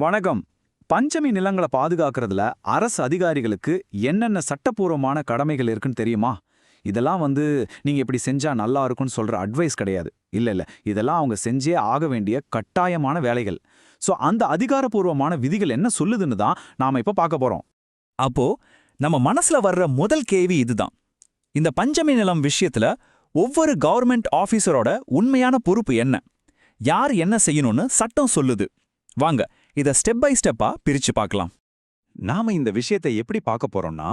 வணக்கம். பஞ்சமி நிலங்களை பாதுகாக்கிறதுல அரசு அதிகாரிகளுக்கு என்னென்ன சட்டப்பூர்வமான கடமைகள் இருக்குன்னு தெரியுமா? இதெல்லாம் வந்து நீங்க இப்படி செஞ்சா நல்லா இருக்கும்னு சொல்ற அட்வைஸ் கிடையாது. இல்ல இல்ல. இதெல்லாம் அவங்க செஞ்சே ஆக வேண்டிய கட்டாயமான வேலைகள். சோ அந்த அதிகாரப்பூர்வமான விதிகள் என்ன சொல்லுதுன்னு தான் நாம இப்ப பார்க்க போறோம். அப்போ நம்ம மனசுல வர்ற முதல் கேள்வி இதுதான். இந்த பஞ்சமி நிலம் விஷயத்துல ஒவ்வொரு கவர்மெண்ட் ஆஃபீஸரோட உண்மையான பொறுப்பு என்ன? யார் என்ன செய்யணும்னு சட்டம் சொல்லுது? வாங்க இத ஸ்டெப் பை ஸ்டெப்பா பிரிச்சு பார்க்கலாம். நாம இந்த விஷயத்தை எப்படி பார்க்க போறோம்னா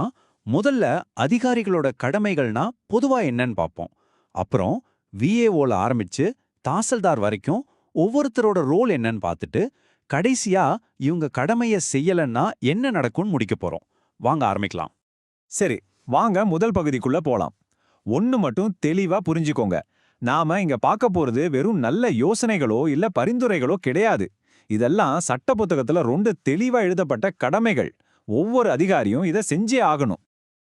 முதல்ல அதிகாரிகளோட கடமைகள்னா பொதுவா என்னன்னு பார்ப்போம். அப்புறம் விஏஓல ஆரம்பிச்சு தாசில்தார் வரைக்கும் ஒவ்வொருத்தரோட ரோல் என்னன்னு பார்த்துட்டு கடைசியா இவங்க கடமையை செய்யலன்னா என்ன நடக்கும்னு முடிக்க போறோம். வாங்க ஆரம்பிக்கலாம். சரி வாங்க முதல் பகுதிக்குள்ள போலாம். ஒன்னு மட்டும் தெளிவா புரிஞ்சுக்கோங்க. நாம இங்க பார்க்க போறது வெறும் நல்ல யோசனைகளோ இல்ல பரிந்துரைகளோ கிடையாது. இதெல்லாம் சட்ட புத்தகத்துல ரொம்ப தெளிவா எழுதப்பட்ட கடமைகள். ஒவ்வொரு அதிகாரியும் இதை செஞ்சே ஆகணும்.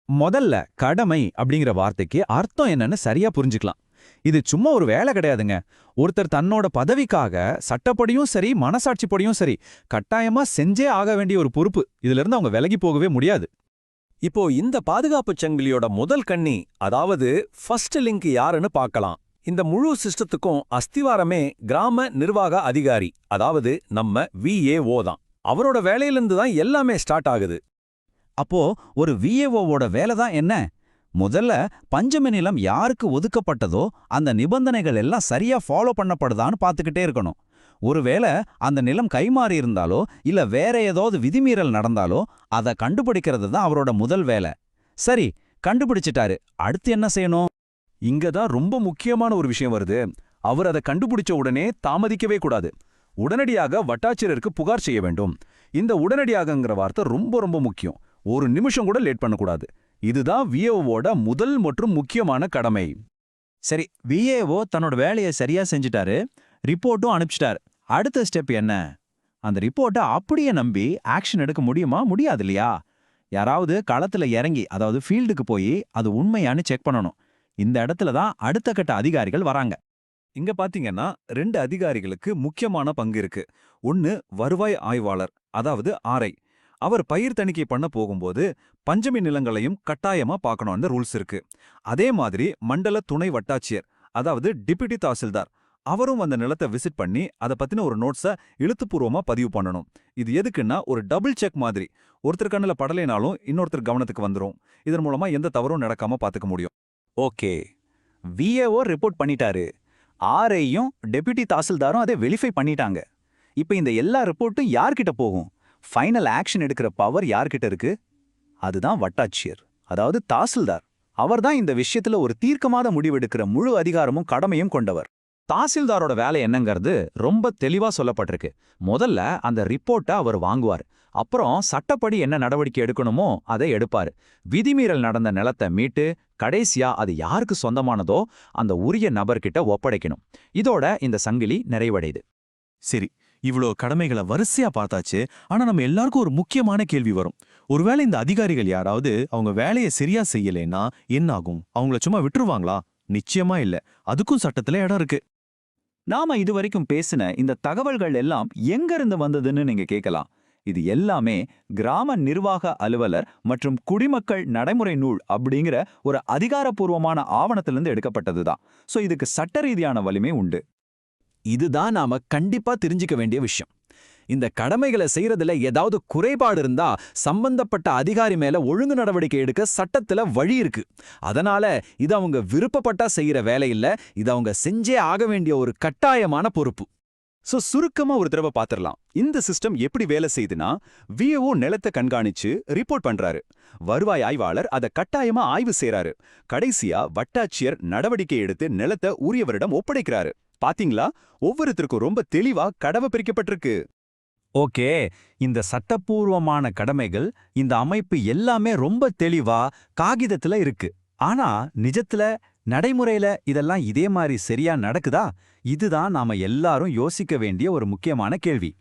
முதல்ல கடமை அப்படிங்கிற வார்த்தைக்கு அர்த்தம் என்னன்னு சரியா புரிஞ்சுக்கலாம். இது சும்மா ஒரு வேலை கிடையாதுங்க. ஒருத்தர் தன்னோட பதவிக்காக சட்டப்படியும் சரி மனசாட்சிப்படியும் சரி கட்டாயமா செஞ்சே ஆக வேண்டிய ஒரு பொறுப்பு. இதுல இருந்து அவங்க விலகி போகவே முடியாது. இப்போ இந்த பாதுகாப்பு சங்கிலியோட முதல் கண்ணி அதாவது ஃபர்ஸ்ட் லிங்க் யாருன்னு பார்க்கலாம். இந்த முழு சிஸ்டத்துக்கும் அஸ்திவாரமே கிராம நிர்வாக அதிகாரி அதாவது நம்ம விஏஓ தான். அவரோட வேலையிலிருந்து தான் எல்லாமே ஸ்டார்ட் ஆகுது. அப்போ ஒரு விஏஓவோட வேலை தான் என்ன? முதல்ல பஞ்சமி நிலம் யாருக்கு ஒதுக்கப்பட்டதோ அந்த நிபந்தனைகள் எல்லாம் சரியா ஃபாலோ பண்ணப்படுதான்னு பார்த்துக்கிட்டே இருக்கணும். ஒருவேளை அந்த நிலம் கைமாறி இருந்தாலோ இல்ல வேற ஏதாவது விதிமீறல் நடந்தாலோ அதை கண்டுபிடிக்கிறது தான் அவரோட முதல் வேலை. சரி கண்டுபிடிச்சிட்டாரு. அடுத்து என்ன செய்யணும்? இங்க தான் ரொம்ப முக்கியமான ஒரு விஷயம் வருது. அவர் அதை கண்டுபிடிச்ச உடனே தாமதிக்கவே கூடாது. உடனடியாக வட்டாட்சியருக்கு புகார் செய்ய வேண்டும். இந்த உடனடியாகங்கிற வார்த்தை ரொம்ப ரொம்ப முக்கியம். ஒரு நிமிஷம் கூட லேட் பண்ணக்கூடாது. இதுதான் விஏஓவோட முதல் மற்றும் முக்கியமான கடமை. சரி விஏஓ தன்னோட வேலையை சரியா செஞ்சுட்டாரு. ரிப்போர்ட்டும் அனுப்பிச்சிட்டாரு. அடுத்த ஸ்டெப் என்ன? அந்த ரிப்போர்ட்டை அப்படியே நம்பி ஆக்ஷன் எடுக்க முடியுமா? முடியாது இல்லையா? யாராவது களத்துல இறங்கி அதாவது ஃபீல்டுக்கு போய் அது உண்மையான்னு செக் பண்ணணும். இந்த இடத்துல தான் அடுத்த கட்ட அதிகாரிகள் வராங்க. இங்க பாத்தீங்கன்னா ரெண்டு அதிகாரிகளுக்கு முக்கியமான பங்கு இருக்கு. ஒன்னு வருவாய் ஆய்வாளர் அதாவது ஆர்ஐ அவர் பயிர் தணிக்கை பண்ண போகும்போது பஞ்சமி நிலங்களையும் கட்டாயமா பார்க்கணும்னு ரூல்ஸ் இருக்கு. அதே மாதிரி மண்டல துணை வட்டாட்சியர் அதாவது டிப்யூட்டி தாசில்தார் அவரும் அந்த நிலத்தை விசிட் பண்ணி அதை பத்தின ஒரு நோட்ஸை எழுத்துப்பூர்வமா பதிவு பண்ணணும். இது எதுக்குன்னா ஒரு டபுள் செக் மாதிரி. ஒருத்தர் கண்ணுல படலைனாலும் இன்னொருத்தர் கவனத்துக்கு வந்துரும். இதன் மூலமா எந்த தவறும் நடக்காம பாத்துக்க முடியும். ஓகே. விஏஓ ரிப்போர்ட் பண்ணிட்டாரு. ஆர்ஐயும் டெபியூட்டி தாசில்தாரும் அதை வெரிஃபை பண்ணிட்டாங்க. இப்போ இந்த எல்லா ரிப்போர்ட்டும் யார்கிட்ட போகும்? ஃபைனல் ஆக்ஷன் எடுக்கிற பவர் யார்கிட்ட இருக்கு? அதுதான் வட்டாட்சியர் அதாவது தாசில்தார். அவர்தான் இந்த விஷயத்துல ஒரு தீர்க்கமாத முடிவெடுக்கிற முழு அதிகாரமும் கடமையும் கொண்டவர். தாசில்தாரோட வேலை என்னங்கிறது ரொம்ப தெளிவா சொல்லப்பட்டிருக்கு. முதல்ல அந்த ரிப்போர்ட்டை அவர் வாங்குவார். அப்புறம் சட்டப்படி என்ன நடவடிக்கை எடுக்கணுமோ அதை எடுப்பாரு. விதிமீறல் நடந்த நிலத்தை மீட்டு கடைசியா அது யாருக்கு சொந்தமானதோ அந்த உரிய நபர்கிட்ட ஒப்படைக்கணும். இதோட இந்த சங்கிலி நிறைவடையுது. சரி இவ்ளோ கடமைகளை வரிசையா பார்த்தாச்சு. ஆனா நம்ம எல்லாருக்கும் ஒரு முக்கியமான கேள்வி வரும். ஒருவேளை இந்த அதிகாரிகள் யாராவது அவங்க வேலையை சரியா செய்யலைன்னா என்ன ஆகும் அவங்கள சும்மா விட்டுருவாங்களா? நிச்சயமா இல்ல. அதுக்கும் சட்டத்துல இடம் இருக்கு. நாம இதுவரைக்கும் பேசின இந்த தகவல்கள் எல்லாம் எங்க இருந்து வந்ததுன்னு நீங்க கேட்கலாம். இது எல்லாமே கிராம நிர்வாக அலுவலர் மற்றும் குடிமக்கள் நடைமுறை நூல் அப்படிங்கிற ஒரு அதிகாரப்பூர்வமான ஆவணத்திலிருந்து எடுக்கப்பட்டதுதான் சோ இதுக்கு சட்ட ரீதியான வலிமை உண்டு. இதுதான் நாம கண்டிப்பா தெரிஞ்சுக்க வேண்டிய விஷயம். இந்த கடமைகளை செய்யறதுல ஏதாவது குறைபாடு இருந்தா சம்பந்தப்பட்ட அதிகாரி மேல ஒழுங்கு நடவடிக்கை எடுக்க சட்டத்துல வழி இருக்கு. அதனால இது அவங்க விருப்பப்பட்டா செய்யற வேலை இல்ல இது அவங்க செஞ்சே ஆக வேண்டிய ஒரு கட்டாயமான பொறுப்பு. சோ சுருக்கமா ஒரு தடவை பாத்திரலாம். இந்த சிஸ்டம் எப்படி வேலை செய்யுதுன்னா விஏஓ நிலத்தை கண்காணிச்சு ரிப்போர்ட் பண்றாரு. வருவாய் ஆய்வாளர் அதை கட்டாயமா ஆய்வு செய்றாரு. கடைசியா வட்டாட்சியர் நடவடிக்கை எடுத்து நிலத்தை உரியவரிடம் ஒப்படைக்கிறாரு. பாத்தீங்களா? ஒவ்வொருத்தருக்கும் ரொம்ப தெளிவா கடவை பிரிக்கப்பட்டிருக்கு. ஓகே இந்த சட்டப்பூர்வமான கடமைகள் இந்த அமைப்பு எல்லாமே ரொம்ப தெளிவா காகிதத்துல இருக்கு. ஆனா நிஜத்துல நடைமுறையில இதெல்லாம் இதே மாதிரி சரியா நடக்குதா? இதுதான் நாம எல்லாரும் யோசிக்க வேண்டிய ஒரு முக்கியமான கேள்வி.